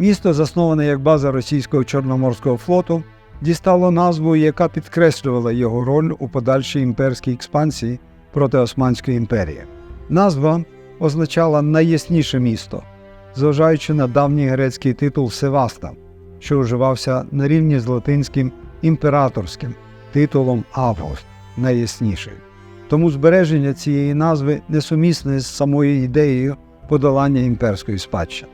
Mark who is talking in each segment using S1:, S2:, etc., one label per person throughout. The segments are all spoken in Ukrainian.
S1: Місто, засноване як база російського Чорноморського флоту, дістало назву, яка підкреслювала його роль у подальшій імперській експансії проти Османської імперії. Назва означала найясніше місто, зважаючи на давній грецький титул Севаста, що вживався на рівні з латинським імператорським титулом Август найясніший. Тому збереження цієї назви несумісне з самою ідеєю подолання імперської спадщини.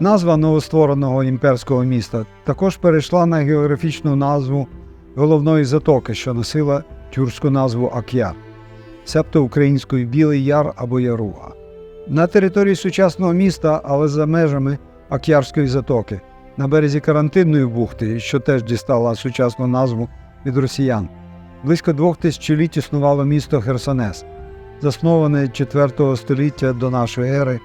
S1: Назва новоствореного імперського міста також перейшла на географічну назву головної затоки, що носила тюркську назву Ак'яр, себто українською Білий Яр або Яруга. На території сучасного міста, але за межами Ак'ярської затоки, на березі карантинної бухти, що теж дістала сучасну назву від росіян, близько двох тисячоліть існувало місто Херсонес, засноване 4 століття до нашої ери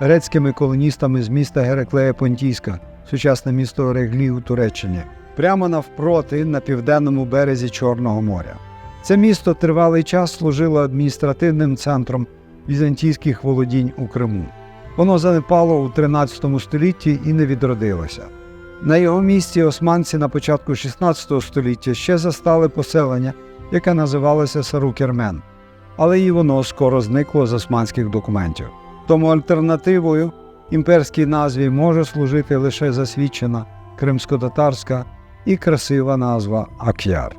S1: грецькими колоністами з міста Гераклея Понтійська, сучасне місто Реглі у Туреччині, прямо навпроти на південному березі Чорного моря. Це місто тривалий час служило адміністративним центром візантійських володінь у Криму. Воно занепало у 13 столітті і не відродилося. На його місці османці на початку 16 століття ще застали поселення, яке називалося Сарукермен, але і воно скоро зникло з османських документів. Тому альтернативою імперській назві може служити лише засвідчена кримсько-татарська і красива назва Ак'яр.